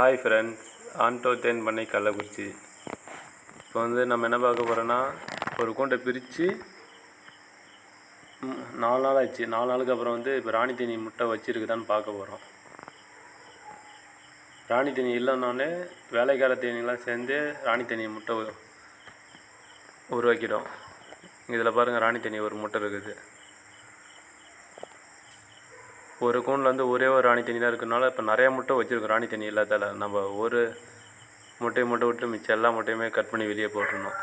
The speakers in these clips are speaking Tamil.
ஹாய் ஃப்ரெண்ட்ஸ் ஆண்டோ தேன் பண்ணை கள்ளக்குறிச்சி இப்போ வந்து நம்ம என்ன பார்க்க போகிறோன்னா ஒரு கூண்டை பிரித்து நாலு நாள் ஆச்சு. நாலு நாளுக்கு அப்புறம் வந்து இப்போ ராணி தேனி முட்டை வச்சுருக்குதான்னு பார்க்க போகிறோம் ராணி தேனி இல்லைன்னொடனே வேலைக்கார தேனிலாம் சேர்ந்து ராணி தேனி முட்டை உருவாக்கிடும் இதில் பாருங்கள் ராணி தேனி ஒரு முட்டை இருக்குது. ஒரு கூண்டில் வந்து ஒரே ஒரு ராணி தண்ணி தான் இருக்கிறனால இப்போ நிறைய முட்டை வச்சுருக்கோம் ராணி தண்ணி இல்லாதால நம்ம ஒரு முட்டையை மட்டும் விட்டு மிச்சம் எல்லா முட்டையுமே கட் பண்ணி வெளியே போட்டுருணும்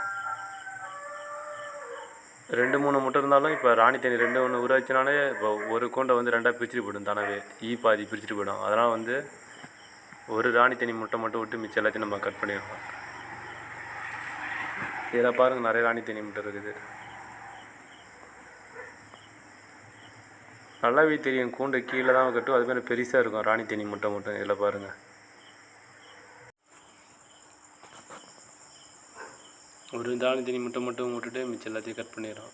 ரெண்டு மூணு முட்டை இருந்தாலும் இப்போ ராணி தண்ணி ரெண்டு ஒன்று உருவாச்சுனாலே இப்போ ஒரு கூண்டை வந்து ரெண்டாக பிரிச்சுட்டு போயிடும் தானாவே. ஈ பாதி பிரிச்சுட்டு போயிடும். அதனால் வந்து ஒரு ராணி தண்ணி முட்டை மட்டும் விட்டு மிச்சம் எல்லாத்தையும் நம்ம கட் பண்ணிடுவோம் இதில் பாருங்கள் நிறைய ராணி தண்ணி முட்டை இருக்குது. நல்லாவே தெரியும். கூண்டு கீழே தான் கட்டும். அதுமாதிரி பெருசாக இருக்கும். ராணி தேனி முட்டை மட்டும் இதில் பாருங்கள் ஒரு ராணி தேனி முட்டை மட்டும் விட்டுட்டு மிச்சம் எல்லாத்தையும் கட் பண்ணிடுறோம்.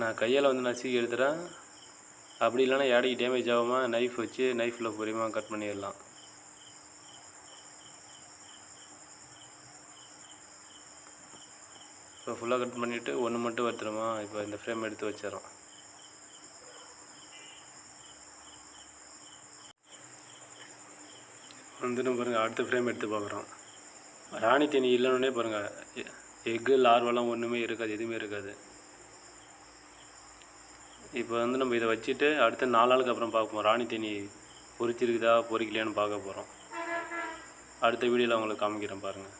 நான் கையால் வந்து நசுக்கி எடுத்துகிறேன் அப்படி இல்லைன்னா இடைக்கு டேமேஜ் ஆகாமல் நைஃப் வச்சு நைஃப்பில் பொறியமாக கட் பண்ணிடலாம். இப்போ ஃபுல்லாக கட் பண்ணிவிட்டு ஒன்று மட்டும் வருத்துறோமா இப்போ இந்த ஃப்ரேம் எடுத்து வச்சிடறோம். வந்துட்டு பாருங்கள் அடுத்த ஃப்ரேம் எடுத்து பார்க்குறோம். ராணி தேனி இல்லைன்னே பாருங்கள் எக்கு லார்வெல்லாம் ஒன்றுமே இருக்காது எதுவுமே இருக்காது. இப்போ வந்து நம்ம இதை வச்சுட்டு அடுத்த நாலு நாளுக்கு அப்புறம் பார்ப்போம் ராணி தேனி பொரிச்சிருக்குதா பொறிக்கலையான்னு பார்க்க போகிறோம் அடுத்த வீடியோவில் உங்களுக்கு காமிக்கிறேன் பாருங்கள்